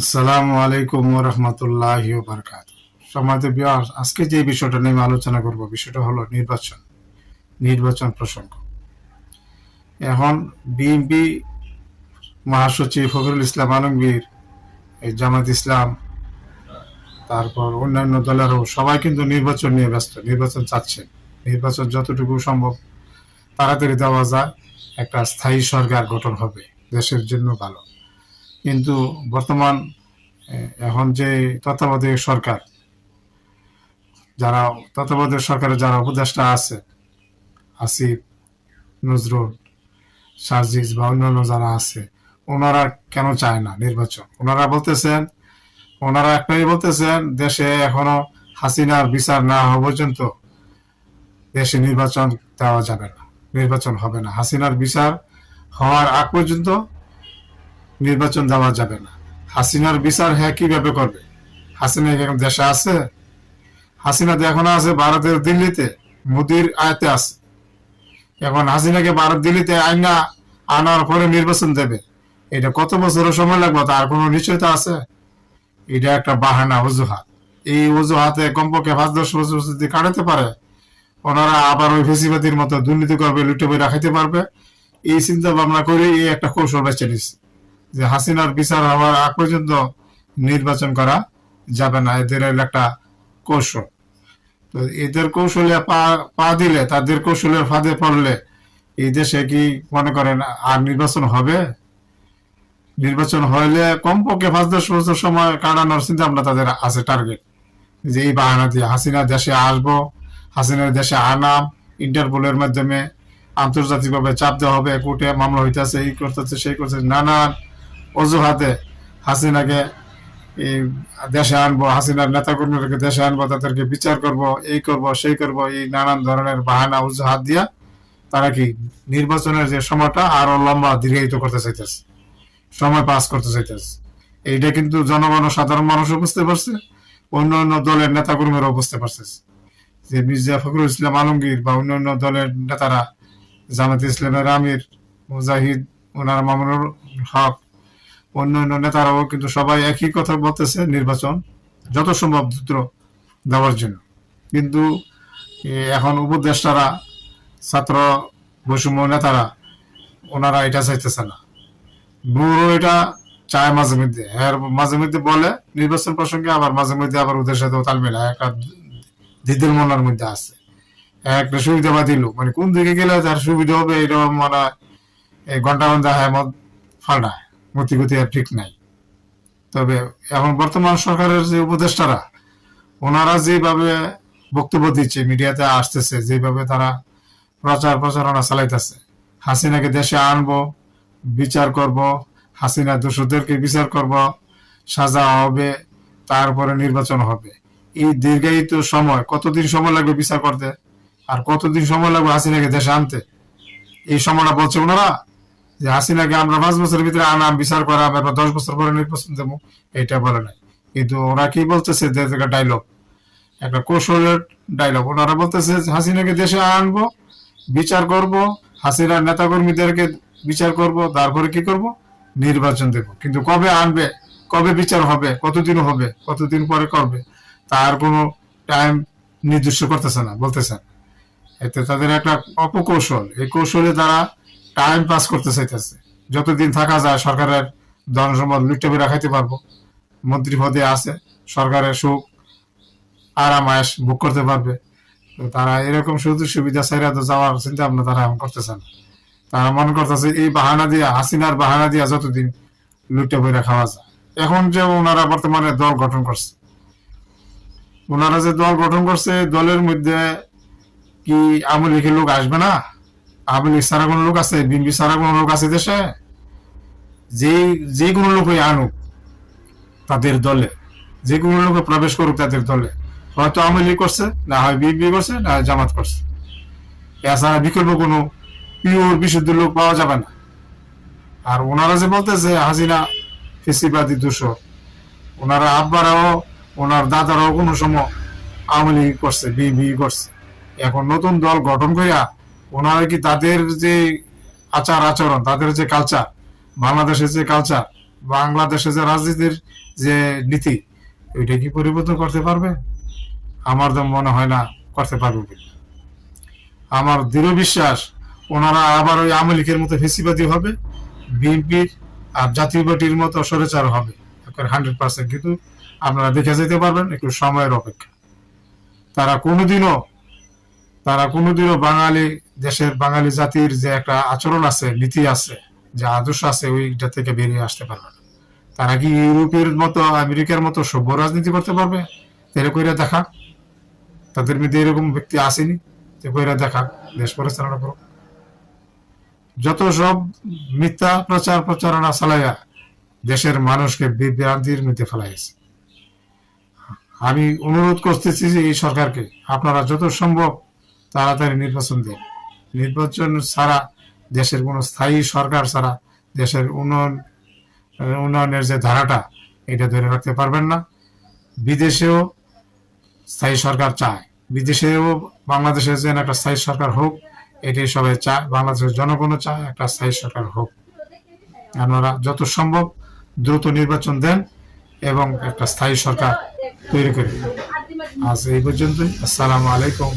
আসসালামু আলাইকুম রহমতুল্লাহ বারকাত সমাজে বিয়ার আজকে যে বিষয়টা নিয়ে আমি আলোচনা করব, বিষয়টা হলো নির্বাচন নির্বাচন প্রসঙ্গ। এখন বিএনপি মহাসচিব ফখরুল ইসলাম আলমগীর, এই জামাত ইসলাম, তারপর অন্যান্য দলেরও সবাই কিন্তু নির্বাচন নিয়ে ব্যস্ত, নির্বাচন চাচ্ছে নির্বাচন যতটুকু সম্ভব তাড়াতাড়ি দেওয়া যায়, একটা স্থায়ী সরকার গঠন হবে, দেশের জন্য ভালো। কিন্তু বর্তমান এখন যে তত্ত্বাবধায়ক সরকার, যারা, তত্ত্বাবধায়ক সরকারের যারা উপদেষ্টা আছে, আসিফ, নজরুল, সাজিজ বা অন্যান্য যারা আছে, ওনারা কেন চায় না নির্বাচন? ওনারা বলতেছেন, ওনারা একটাই বলতেছেন, দেশে এখনও হাসিনার বিচার না হওয়া পর্যন্ত দেশে নির্বাচন দেওয়া যাবে না, নির্বাচন হবে না। হাসিনার বিচার হওয়ার আগ পর্যন্ত নির্বাচন দেওয়া যাবে না। হাসিনার বিচার হ্যাঁ কীভাবে করবে? হাসিনা এখন দেশে আছে? হাসিনা তো এখনও আছে ভারতের দিল্লিতে, মোদির আয়তে আছে। এখন হাসিনাকে ভারত দিল্লিতে আইনা আনার পরে নির্বাচন দেবে। এটা কত বছরের সময় লাগবে? তার কোনো নিশ্চয়তা আছে? এটা একটা বাহানা, অজুহাত। এই অজুহাতে কমপক্ষে পাঁচ দশ বছর যদি কাটাতে পারে, ওনারা আবার ওই ফেসিবাদীর মতো দুর্নীতি করবে, লুটে বই রাখাইতে পারবে। এই চিন্তা ভাবনা করে এই একটা কৌশল বেছে নিচ্ছে যে হাসিনার বিচার হওয়ার আগ পর্যন্ত নির্বাচন করা যাবে না, এদের একটা কৌশল। তো এদের কৌশলে পা দিলে, তাদের কৌশলের ফাঁদে পড়লে এই দেশে কি মনে করেন আর নির্বাচন হবে? নির্বাচন হইলে কমপক্ষে পাঁচ দশ বছর সময় কাটানোর চিন্তা ভাবনা তাদের আছে টার্গেট যে এই বাহানা দিয়ে হাসিনা দেশে আসব, হাসিনার দেশে আনাম, ইন্টারপোলের মাধ্যমে আন্তর্জাতিকভাবে চাপ দেওয়া হবে, কোর্টে মামলা হইতেছে, এই করতেছে, সেই করতেছে, নানান অজুহাতে হাসিনাকে দেশে আনব, হাসিনার নেতা নেতাকর্মীদেরকে দেশে আনব, তাদেরকে বিচার করব, এই করব, সেই করব, এই নানান ধরনের বাহানা, অজুহাত দিয়া তারা কি নির্বাচনের যে সময়টা আরও লম্বা দীর্ঘায়িত করতে চাইতেছে, সময় পাস করতে চাইতেছে। এইটা কিন্তু জনগণ সাধারণ মানুষও বুঝতে পারছে, অন্য অন্য দলের নেতা নেতাকর্মীরাও বুঝতে পারছে। যে মির্জা ফখরুল ইসলাম আলমগীর বা অন্য অন্য দলের নেতারা জামাত ইসলামের আমির, মুজাহিদ, ওনার মামুনুর হক অন্য অন্য নেতারাও কিন্তু সবাই একই কথা বলতেছে নির্বাচন যত সম্ভব দ্রুত দেওয়ার জন্য। কিন্তু এখন উপদেষ্টারা, ছাত্র বৈষম্য নেতারা, ওনারা এটা চাইতেছে না। বুড়ো এটা চায় মাঝে মধ্যে। এর মাঝে মধ্যে বলে নির্বাচন প্রসঙ্গে, আবার মাঝে মধ্যে আবার ওদের সাথে তাল মেলা একটা দিদির মনার মধ্যে আছে। একটা সুবিধা বা দিল। মানে কোন দিকে গেলে তার সুবিধা হবে এরকম মনে হয় ঘণ্টা ঘণ্টা হ্যাঁ মত ফাল্টায় মতি গতি আর ঠিক নাই। তবে এখন বর্তমান সরকারের যে উপদেষ্টারা, ওনারা যেভাবে বক্তব্য দিচ্ছে, মিডিয়াতে আসতেছে, যেভাবে তারা প্রচার প্রচারণা চালাইতেছে, হাসিনাকে দেশে আনব, বিচার করব, হাসিনা দোষদেরকে বিচার করব, সাজা হবে, তারপরে নির্বাচন হবে। এই দীর্ঘায়িত সময়, কতদিন সময় লাগবে বিচার করতে? আর কতদিন সময় লাগবে হাসিনাকে দেশে আনতে? এই সময়টা বলছে ওনারা? যে হাসিনাকে আমরা পাঁচ বছরের ভিতরে আনাম বিচার করা এবার দশ বছর পরে নির্বাচন দেবো এটা বলে নাই। কিন্তু ওরা কি বলতেছে? ডায়লগ একটা কৌশলের ডায়লগ ওনারা বলতেছে যে হাসিনাকে দেশে আনব, বিচার করব, হাসিনার নেতাকর্মীদেরকে বিচার করব, তারপরে কি করব? নির্বাচন দেব। কিন্তু কবে আনবে? কবে বিচার হবে? কতদিন হবে? কতদিন পরে করবে? তার কোনো টাইম নির্দিষ্ট করতেছে না, বলতেছে এতে তাদের একটা অপকৌশল। এই কৌশলে তারা টাইম পাস করতে চাইতেছে। যতদিন থাকা যায়, সরকারের ধনসম্পদ লুটে বেড়া খাইতে পারব। মন্ত্রী পদে আছে, সরকারের সুখ, আরাম, আয়েস ভোগ করতে পারবে। তারা এরকম সুযোগ সুবিধা ছাইরা তো যাওয়ার চিন্তা ভাবনা তারা এখন করতেছে না। তারা মনে করতেছে, এই বাহানা দিয়া, হাসিনার বাহানা দিয়া যতদিন লুটে বইরা খাওয়া যায়। এখন যে ওনারা বর্তমানে দল গঠন করছে। ওনারা যে দল গঠন করছে, দলের মধ্যে কি আওয়ামী লোক আসবে না? আওয়ামী লীগ কোনো লোক আছে, বিএনপি সারা কোনো লোক আছে দেশে? যে যে কোনো লোকই আনুক তাদের দলে। যে কোনো লোকে প্রবেশ করুক তাদের দলে। হয়তো আওয়ামী লীগ করছে, না হয় বিএনপি করছে, না হয় জামাত করছে। এছাড়া বিকল্প কোনো পিওর বিশুদ্ধ লোক পাওয়া যাবে না। আর ওনারা যে বলতেছে, হাসিনা ফেসিবাদী দূষর ওনারা আব্বারাও, ওনার দাদারাও কোনো সময় আওয়ামী লীগ করছে, বিএনপি করছে। এখন নতুন দল গঠন করিয়া ওনারা কি তাদের যে আচার আচরণ, তাদের যে কালচার বাংলাদেশের যে কালচার বাংলাদেশের যে রাজনীতির যে নীতি ওইটা কি পরিবর্তন করতে পারবে? আমার তো মনে হয় না করতে পারবে। আমার দৃঢ় বিশ্বাস, ওনারা আবার ওই আওয়ামী লীগের মতো ফেসিবাদী হবে, বিএনপির আর জাতীয় পার্টির মতো সরেচার হবে। হান্ড্রেড পার্সেন্ট কিন্তু আপনারা দেখে যেতে পারবেন, একটু সময়ের অপেক্ষা। তারা কোনোদিনও তারা কোনোদিনও বাঙালি দেশের বাঙালি জাতির যে একটা আচরণ আছে, নীতি আছে, যে আদর্শ আছে, ওইটা থেকে বেরিয়ে আসতে পারবে না। তারা কি ইউরোপের মতো, আমেরিকার মতো সভ্য রাজনীতি করতে পারবে? এরকম করে দেখা। তাদের মধ্যে এরকম ব্যক্তি আসেনি, যে কইরা দেখা, দেশ পরিচালনা করো যত সব মিথ্যা প্রচার প্রচারণা চালাইয়া দেশের মানুষকে বিভ্রান্তির মধ্যে ফেলাইছে। আমি অনুরোধ করতেছি যে এই সরকারকে, আপনারা যত সম্ভব তাড়াতাড়ি নির্বাচন দেন। নির্বাচন ছাড়া দেশের কোনো স্থায়ী সরকার ছাড়া দেশের উন্নয়ন, উন্নয়নের যে ধারাটা, এটা ধরে রাখতে পারবেন না। বিদেশেও স্থায়ী সরকার চায়। বিদেশেও বাংলাদেশের যেন একটা স্থায়ী সরকার হোক, এটাই সবাই চায়। বাংলাদেশের জনগণও চায় একটা স্থায়ী সরকার হোক। আপনারা যত সম্ভব দ্রুত নির্বাচন দেন এবং একটা স্থায়ী সরকার তৈরি করে আজ এই পর্যন্তই। আসসালামু আলাইকুম।